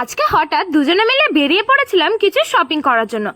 আজকে হঠাৎ দুজনে মিলে বেরিয়ে পড়েছিলাম কিছু শপিং করার জন্য।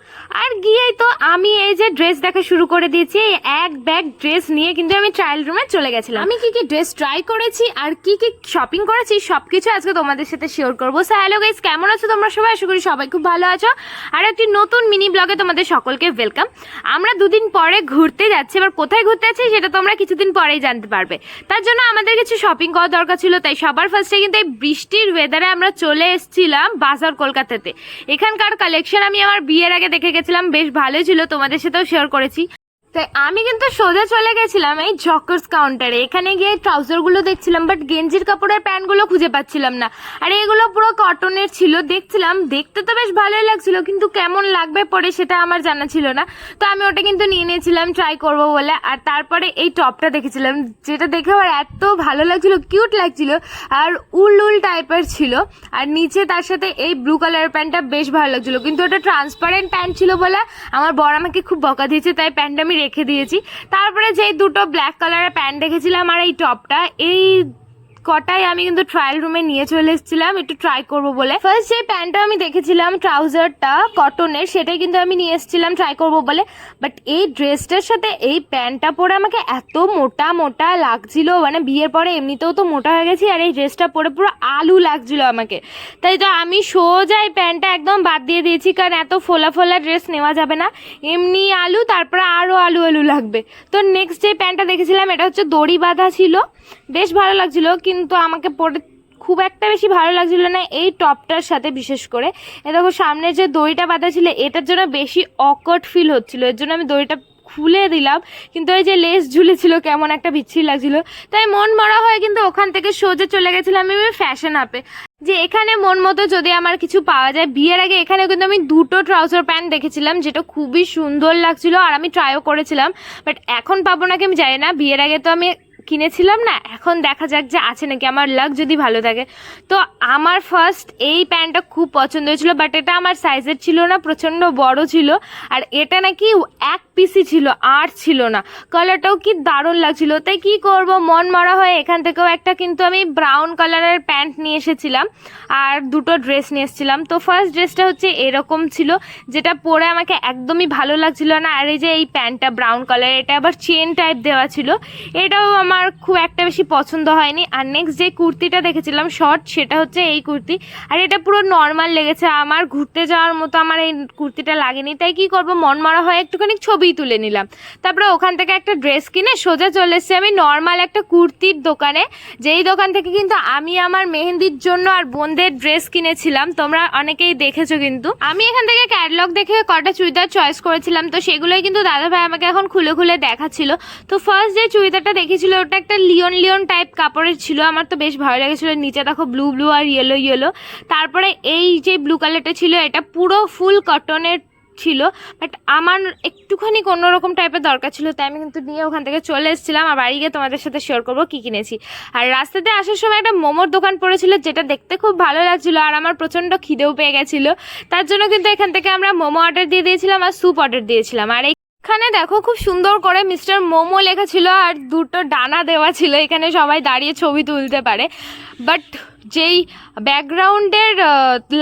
আর গিয়েই তো আমি এই যে ড্রেস দেখা শুরু করে দিয়েছি, এই এক ব্যাগ ড্রেস নিয়ে কিন্তু আমি ট্রায়াল রুমে চলে গেছিলাম। আমি কি কি ড্রেস ট্রাই করেছি আর কি কি শপিং করেছি, সবকিছু আজকে তোমাদের সাথে শেয়ার করব। সো হ্যালো গাইস কেমন আছো তোমরা সবাই? আশা করি সবাই খুব ভালো আছো। আর একটি নতুন মিনি ব্লগে তোমাদের সকলকে ওয়েলকাম আমরা দুদিন পরে ঘুরতে যাচ্ছি, এবার কোথায় ঘুরতে যাচ্ছি সেটা তোমরা কিছুদিন পরেই জানতে পারবে। তার জন্য আমাদের কিছু শপিং করা দরকার ছিল, তাই সবার ফার্স্টে কিন্তু এই বৃষ্টির ওয়েদারে আমরা চলে এসেছিলাম বাজার কলকাতাতে। এখানকার কালেকশন আমি আমার বিয়ের আগে দেখে গেছিলাম, বেশ ভালোই ছিল, তোমাদের সাথেও শেয়ার করেছি। তাই আমি কিন্তু সোজা চলে গেছিলাম এই জকার্স কাউন্টারে এখানে গিয়ে ট্রাউজারগুলো দেখছিলাম বাট গেঞ্জির কাপড়ের প্যান্টগুলো খুঁজে পাচ্ছিলাম না। আর এগুলো পুরো কটনের ছিল, দেখছিলাম। দেখতে তো বেশ ভালোই লাগছিল, কিন্তু কেমন লাগবে পরে সেটা আমার জানা ছিল না। তো আমি ওটা কিন্তু নিয়ে নিয়েছিলাম ট্রাই করব বলে। আর তারপরে এই টপটা দেখেছিলাম, যেটা দেখে আমার এত ভালো লাগছিল কিউট লাগছিল, আর উল উল টাইপের ছিল। আর নিচে তার সাথে এই ব্লু কালারের প্যান্টটা বেশ ভালো লাগছিল। কিন্তু ওটা ট্রান্সপারেন্ট প্যান্ট ছিল বলে আমার বর আমাকে খুব বকা দিয়েছে, তাই প্যান্টটা আমি রেখে দিয়েছি। তারপরে যেই দুটো ব্ল্যাক কালারের প্যান্ট দেখেছিলাম আর এই টপটা এই কটাই আমি কিন্তু ট্রায়াল রুমে নিয়ে চলে এসেছিলাম, একটু ট্রাই করব বলে। ফার্স্ট যে প্যান্টটা আমি দেখেছিলাম ট্রাউজারটা কটনের সেটাই কিন্তু আমি নিয়ে এসেছিলাম ট্রাই করব বলে। বাট এই ড্রেসটার সাথে এই প্যান্টটা পরে আমাকে এত মোটা মোটা লাগছিল মানে বিয়ের পরে এমনিতেও তো মোটা হয়ে গেছি, আর এই ড্রেসটা পরে পুরো আলু লাগছিল আমাকে। তাই তো আমি সোজা এই প্যান্টটা একদম বাদ দিয়ে দিয়েছি, কারণ এত ফোলা ফোলা ড্রেস নেওয়া যাবে না। এমনি আলু, তারপরে আরও আলু আলু লাগবে। তো নেক্সট যে প্যান্টটা দেখেছিলাম, এটা হচ্ছে দড়ি বাঁধা ছিল। বেশ ভালো লাগছিল, কিন্তু আমাকে পরে খুব একটা বেশি ভালো লাগছিল না এই টপটার সাথে বিশেষ করে। এ দেখো, সামনে যে দড়িটা বাঁধা ছিল, এটার জন্য বেশি অকট ফিল হচ্ছিল। এর জন্য আমি দড়িটা খুলে দিলাম, কিন্তু ওই যে লেস ঝুলেছিল, কেমন একটা বিচ্ছিরি লাগছিল। তাই মন মরা হয়ে কিন্তু ওখান থেকে সোজা চলে গেছিলাম আমি ফ্যাশন আপে যে এখানে মন মতো যদি আমার কিছু পাওয়া যায়, বিয়ের আগে এখানে কিন্তু আমি দুটো ট্রাউজার প্যান্ট দেখেছিলাম, যেটা খুবই সুন্দর লাগছিল, আর আমি ট্রাইও করেছিলাম বাট এখন পাবো নাকি আমি জানি না। বিয়ের আগে তো আমি কিনেছিলাম না, এখন দেখা যাক যে আছে নাকি, আমার লাক যদি ভালো থাকে। তো আমার ফার্স্ট এই প্যান্টটা খুব পছন্দ হয়েছিল বাট এটা আমার সাইজের ছিল না, প্রচণ্ড বড় ছিল, আর এটা নাকি এক পিসি ছিল, আর ছিল না। কালারটাও কি দারুণ লাগছিল। তাই কি করব, মন মরা হয়ে এখান থেকেও একটা কিন্তু আমি ব্রাউন কালারের প্যান্ট নিয়ে এসেছিলাম, আর দুটো ড্রেস নিয়ে এসেছিলাম। তো ফার্স্ট ড্রেসটা হচ্ছে এরকম ছিল, যেটা পরে আমাকে একদমই ভালো লাগছিল না, আর এই যে এই প্যান্টটা ব্রাউন কালার এটা আবার চেন টাইপ দেওয়া ছিল, এটাও আমার খুব একটা বেশি পছন্দ হয়নি। আর নেক্সট যে কুর্তিটা দেখেছিলাম শর্ট সেটা হচ্ছে এই কুর্তি। আর এটা পুরো নর্মাল লেগেছে। আমার ঘুরতে যাওয়ার মতো আমার এই কুর্তিটা লাগেনি। তাই কি করব? মন মারা হয় একটুখানি ছবি তুলে নিলাম। তারপরে ওখান থেকে একটা ড্রেস কিনে সোজা চলে এসেছি আমি নর্মাল একটা কুর্তির দোকানে। যেই দোকান থেকে কিন্তু আমি আমার মেহেন্দির জন্য আর বোনদের ড্রেস কিনেছিলাম। তোমরা অনেকেই দেখেছ কিন্তু। আমি এখান থেকে ক্যাটলগ দেখে কটা চুড়িদার চয়েস করেছিলাম। তো সেগুলোই কিন্তু দাদা ভাই আমাকে এখন খুলে খুলে দেখাচ্ছিল। তো ফার্স্ট যে চুড়িদারটা দেখেছিল ওটা একটা লিওন লিওন টাইপ কাপড়ের ছিল, আমার তো বেশ ভালো লেগেছিলো। নিচে দেখো ব্লু ব্লু আর ইয়েলো ইয়েলো তারপরে এই যে ব্লু কালারটা ছিল, এটা পুরো ফুল কটনের ছিল। বাট আমার একটুখানি অন্যরকম টাইপের দরকার ছিল, তাই আমি কিন্তু নিয়ে ওখান থেকে চলে এসেছিলাম। আর বাড়ি গিয়ে তোমাদের সাথে শেয়ার করব কী কিনেছি। আর রাস্তাতে আসার সময় একটা মোমোর দোকান পড়েছিল, যেটা দেখতে খুব ভালো লাগছিল আর আমার প্রচণ্ড খিদেও পেয়ে গেছিল। তার জন্য কিন্তু এখান থেকে আমরা মোমো অর্ডার দিয়ে দিয়েছিলাম আর স্যুপ অর্ডার দিয়েছিলাম। আর এখানে দেখো খুব সুন্দর করে মিস্টার মোমো লেখা ছিল আর দুটো ডানা দেওয়া ছিল। এখানে সবাই দাঁড়িয়ে ছবি তুলতে পারে। বাট যেই ব্যাকগ্রাউন্ডের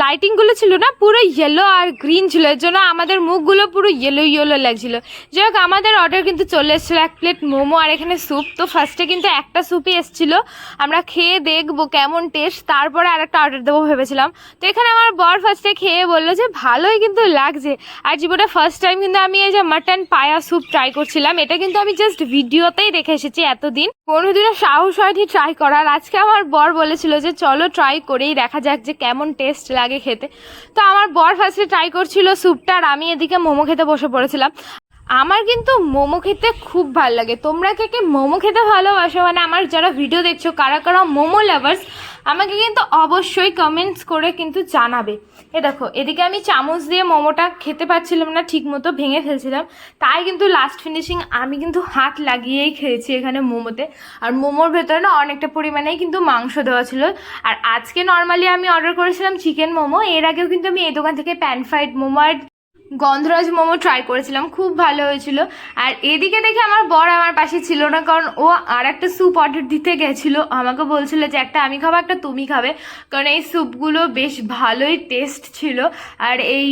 লাইটিংগুলো ছিল না, পুরো ইয়েলো আর গ্রিন ছিল। এর জন্য আমাদের মুখগুলো পুরো ইয়েলো ইয়েলো লাগছিল। যাই হোক, আমাদের অর্ডার কিন্তু চলে এসেছিল এক প্লেট মোমো, আর এখানে স্যুপ তো ফার্স্টে কিন্তু একটা স্যুপই এসেছিল। আমরা খেয়ে দেখব কেমন টেস্ট তারপরে আর একটা অর্ডার দেবো ভেবেছিলাম। তো এখানে আমার বর ফার্স্টে খেয়ে বলল যে, ভালোই কিন্তু লাগছে। আর জীবনে ফার্স্ট টাইম কিন্তু আমি এই যে মাটন পায়া স্যুপ ট্রাই করছিলাম। এটা কিন্তু আমি জাস্ট ভিডিওতেই দেখে এসেছি এতদিন। কোনোদিনও সাহস হয়নি ট্রাই করার। আজকে আমার বর বলেছিল যে চলো ট্রাই করেই দেখা যাক যে কেমন টেস্ট লাগে খেতে। তো আমার বর ফার্স্টে ট্রাই করছিল স্যুপটা আর আমি এদিকে মোমো খেতে বসে পড়েছিলাম। আমার কিন্তু মোমো খেতে খুব ভালো লাগে। তোমরা কে কে মোমো খেতে ভালোবাসো? মানে আমার যারা ভিডিও দেখছ, কারা কারা মোমো লাভার্স আমাকে কিন্তু অবশ্যই কমেন্টস করে কিন্তু জানাবে। এ দেখো, এদিকে আমি চামচ দিয়ে মোমোটা খেতে পারছিলাম না ঠিক মতো ভেঙে ফেলছিলাম। তাই কিন্তু লাস্ট ফিনিশিং আমি কিন্তু হাত লাগিয়েই খেয়েছি এখানে মোমোতে। আর মোমোর ভেতরে না অনেকটা পরিমাণেই কিন্তু মাংস দেওয়া ছিল। আর আজকে নর্মালি আমি অর্ডার করেছিলাম চিকেন মোমো, এর আগেও কিন্তু আমি এই দোকান থেকে প্যান ফ্রাইড মোমো আর গন্ধরাজ মোমো ট্রাই করেছিলাম, খুব ভালো হয়েছিল। আর এদিকে দেখে আমার বর আমার পাশে ছিল না, কারণ ও আর একটা স্যুপ অর্ডার দিতে গেছিল। আমাকে বলছিল যে, একটা আমি খাব, একটা তুমি খাবে। কারণ এই স্যুপগুলো বেশ ভালোই টেস্ট ছিল। আর এই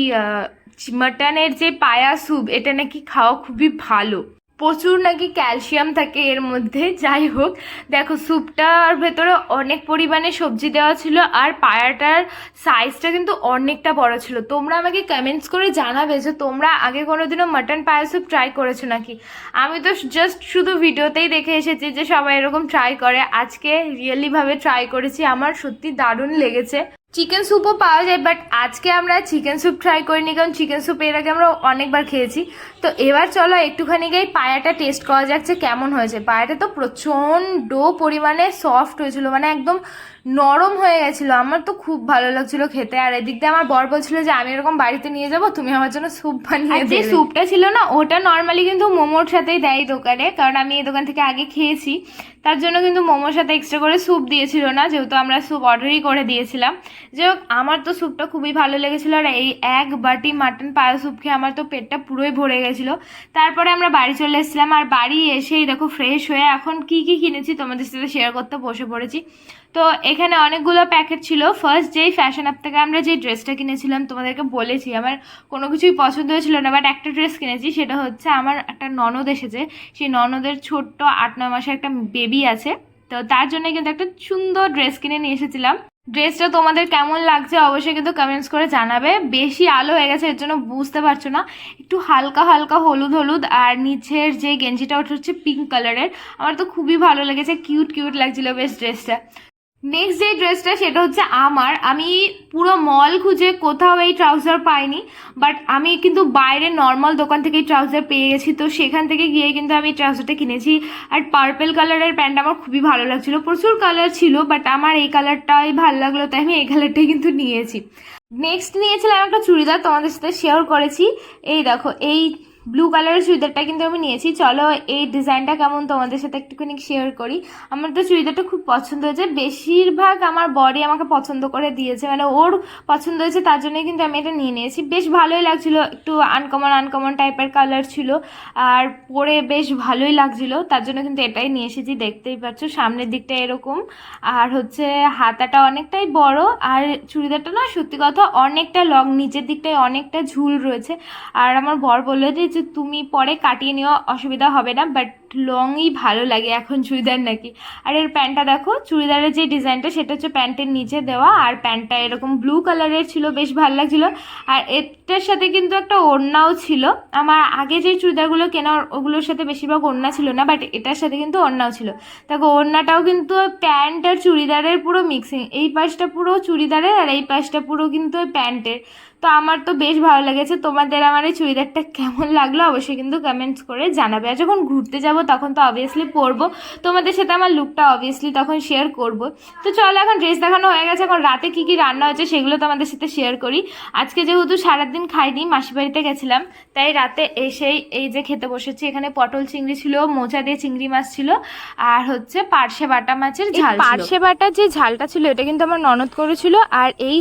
মাটনের যে পায়া স্যুপ এটা নাকি খাওয়া খুবই ভালো। প্রচুর নাকি ক্যালসিয়াম থাকে এর মধ্যে, যাই হোক। দেখো, স্যুপটার ভেতরে অনেক পরিমাণে সবজি দেওয়া ছিল আর পায়াটার সাইজটা কিন্তু অনেকটা বড় ছিল। তোমরা আমাকে কমেন্টস করে জানাবে যে তোমরা আগে কোনোদিনও মাটন পায়া স্যুপ ট্রাই করেছ নাকি? আমি তো জাস্ট শুধু ভিডিওতেই দেখে এসেছি যে সবাই এরকম ট্রাই করে। আজকে রিয়েলিভাবে ট্রাই করেছি, আমার সত্যি দারুণ লেগেছে। চিকেন স্যুপও পাওয়া যায় বাট আজকে আমরা চিকেন স্যুপ ট্রাই করিনি, কারণ চিকেন স্যুপ এর আগে আমরা অনেকবার খেয়েছি। তো এবার চলো একটুখানি গিয়ে পায়াটা টেস্ট করা যাচ্ছে কেমন হয়েছে। পায়াটা তো প্রচণ্ড পরিমাণে সফট হয়েছিল মানে একদম নরম হয়ে গেছিল। আমার তো খুব ভালো লাগছিল খেতে। আর এদিক দিয়ে আমার বর বলছিল যে আমি এরকম বাড়িতে নিয়ে যাব তুমি আমার জন্য স্যুপ বানিয়ে যে স্যুপটা ছিল না ওটা নর্মালি কিন্তু মোমোর সাথেই দেয় দোকানে কারণ আমি এই দোকান থেকে আগে খেয়েছি। তার জন্য কিন্তু মোমোর সাথে এক্সট্রা করে স্যুপ দিয়েছিল না যেহেতু আমরা স্যুপ অর্ডারই করে দিয়েছিলাম। যে আমার তো স্যুপটা খুবই ভালো লেগেছিলো আর এই এক বাটি মাটন পায়া স্যুপ খেয়ে আমার তো পেটটা পুরোই ভরে গেছিল। তারপরে আমরা বাড়ি চলে এসেছিলাম আর বাড়ি এসেই দেখো ফ্রেশ হয়ে এখন কি কি কিনেছি তোমাদের সাথে শেয়ার করতে বসে পড়েছি। তো এখানে অনেকগুলো প্যাকেট ছিল। ফার্স্ট যেই ফ্যাশন অ্যাপ থেকে আমরা যে ড্রেসটা কিনেছিলাম, তোমাদেরকে বলেছি, আমার কোনো কিছুই পছন্দ হয়েছিল না বাট একটা ড্রেস কিনেছি, সেটা হচ্ছে আমার একটা ননদ এসেছে। সেই ননদের ছোট্ট আট, নয় মাসের একটা বেবি আছে। তো তার জন্য কিন্তু একটা সুন্দর ড্রেস কিনে নিয়ে এসেছিলাম। ড্রেসটা তোমাদের কেমন লাগছে অবশ্যই কিন্তু কমেন্টস করে জানাবে। বেশি আলো হয়ে গেছে, এর জন্য বুঝতে পারছ না। একটু হালকা হালকা হলুদ হলুদ, আর নিচের যে গেঞ্জিটা, ওটা হচ্ছে পিঙ্ক কালারের আমার তো খুবই ভালো লেগেছে কিউট কিউট লাগছিল বেশ ড্রেসটা নেক্সট যে ড্রেসটা সেটা হচ্ছে আমার। আমি পুরো মল খুঁজে কোথাও এই ট্রাউজার পাইনি বাট আমি কিন্তু বাইরে নর্মাল দোকান থেকে এই ট্রাউজার পেয়ে গেছি। তো সেখান থেকে গিয়ে কিন্তু আমি এই ট্রাউজারটা কিনেছি। আর পার্পেল কালারের প্যান্ট আমার খুবই ভালো লাগছিল। প্রচুর কালার ছিল বাট আমার এই কালারটাই ভালো লাগল, তাই আমি এই কালারটাই কিন্তু নিয়েছি। নেক্সট নিয়েছিলাম একটা চুড়িদার, তোমাদের সাথে শেয়ার করেছি। এই দেখো, এই ব্লু কালারের চুড়িদারটা কিন্তু আমি নিয়েছি। চলো এই ডিজাইনটা কেমন তোমাদের সাথে একটুখানি শেয়ার করি। আমার তো চুড়িদারটা খুব পছন্দ হয়েছে। বেশিরভাগ আমার বডি আমাকে পছন্দ করে দিয়েছে। মানে ওর পছন্দ হয়েছে, তার জন্যই কিন্তু আমি এটা নিয়ে নিয়েছি। বেশ ভালোই লাগছিল। একটু আনকমন আনকমন টাইপের কালার ছিল। আর পরে বেশ ভালোই লাগছিল। তার জন্য কিন্তু এটাই নিয়ে এসেছি। দেখতেই পাচ্ছ, সামনের দিকটা এরকম। আর হচ্ছে হাতাটা অনেকটাই বড়। আর চুড়িদারটা না, সত্যি কথা, অনেকটা লং নিচের দিকটায় অনেকটা ঝুল রয়েছে। আর আমার বর বলল যে যে তুমি পরে কাটিয়ে নেওয়া অসুবিধা হবে না বাট লংই ভালো লাগে এখন চুড়িদার নাকি। আর এর প্যান্টটা দেখো, চুড়িদারের যে ডিজাইনটা সেটা হচ্ছে প্যান্টের নিচে দেওয়া, আর প্যান্টটা এরকম ব্লু কালারের ছিল, বেশ ভালো লাগছিল। আর এটার সাথে কিন্তু একটা ওড়নাও ছিল। আমার আগে যে চুড়িদারগুলো কেনা, ওগুলোর সাথে বেশিরভাগ ওড়না ছিল না বাট এটার সাথে কিন্তু ওড়নাও ছিল। দেখো, ওড়নাটাও কিন্তু প্যান্ট আর চুড়িদারের পুরো মিক্সিং এই পাশটা পুরো চুড়িদারের আর এই পাশটা পুরো কিন্তু প্যান্টের। তো আমার তো বেশ ভালো লেগেছে। তোমাদের আমার এই চুড়িদারটা কেমন লাগল অবশ্যই কিন্তু কমেন্টস করে জানাবে। আর যখন ঘুরতে যাব তখন তো অবভিয়াসলি পরবো। তোমাদের সাথে আমার লুকটা অবভিয়াসলি তখন শেয়ার করব। তো চলো এখন ড্রেস দেখানো হয়ে গেছে। এখন রাতে কি কি রান্না হয়েছে সেগুলো তোমাদের সাথে শেয়ার করি। আজকে যেহেতু সারাদিন খাইনি মাসির বাড়িতে গেছিলাম তাই রাতে এসেই এই যে খেতে বসেছি। এখানে পটল চিংড়ি ছিল মোচা দিয়ে চিংড়ি মাছ ছিল আর হচ্ছে পার্শে বাটা মাছের ঝাল পার্শে বাটার যে ঝালটা ছিল এটা কিন্তু আমার ননদ করেছিল আর এই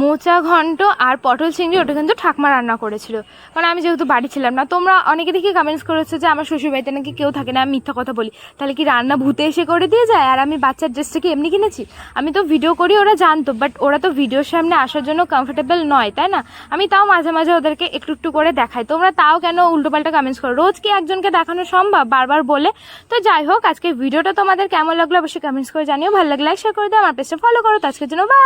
মোচা ঘন্ট আর পটল চিংড়ি ওটা কিন্তু ঠাকমা রান্না করেছিল। কারণ আমি যেহেতু বাড়ি ছিলাম না তোমরা অনেকে দেখি কমেন্টস করেছ যে আমার শ্বশুরবাড়িতে নাকি কেউ থাকে না, আমি মিথ্যা কথা বলি। তাহলে কি রান্না ভূতে এসে করে দিয়ে যায়? আর আমি বাচ্চার ড্রেসটা কি এমনি কিনেছি? আমি তো ভিডিও করি, ওরা জানতো বাট ওরা তো ভিডিওর সামনে আসার জন্য কমফোর্টেবল নয়, তাই না? আমি তাও মাঝে মাঝে ওদেরকে একটু একটু করে দেখাই। তোমরা তাও কেন উল্টোপাল্টা কমেন্টস করো? রোজ কি একজনকে দেখানো সম্ভব? বারবার বলে। তো যাই হোক আজকে ভিডিওটা তোমাদের কেমন লাগল অবশ্যই কমেন্টস করে জানিও। ভালো লাগলে লাইক শেয়ার করে দাও। আমার পেজটা ফলো করো। তো আজকের জন্য বাই